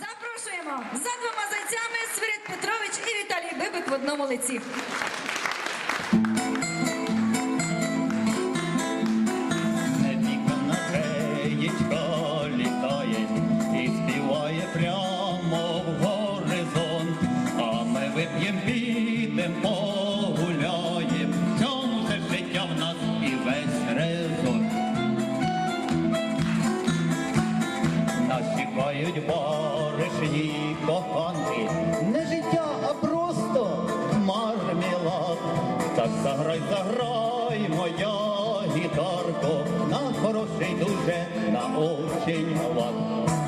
Запрошуємо за двома зайцями Свирид Петрович і Віталій Бибик в одному лиці. Прямо в горизонт. А ми вип'єм, підем, Нас баришні коханки. Не життя, а просто мармелад. Так заграй, заграй, моя гітарко, на хороший дуже, на очень лад.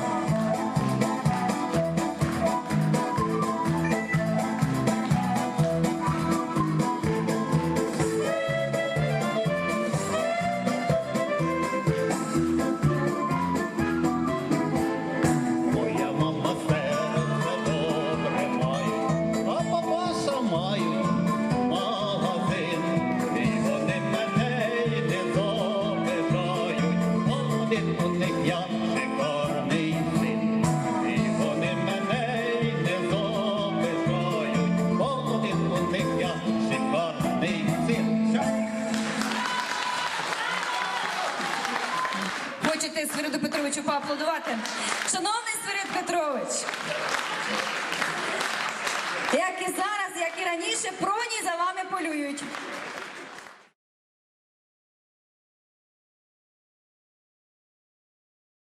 Хочете Свириду Петровичу поаплодувати? Шановний Свирид Петрович! Як і зараз, як і раніше, проні за вами полюють.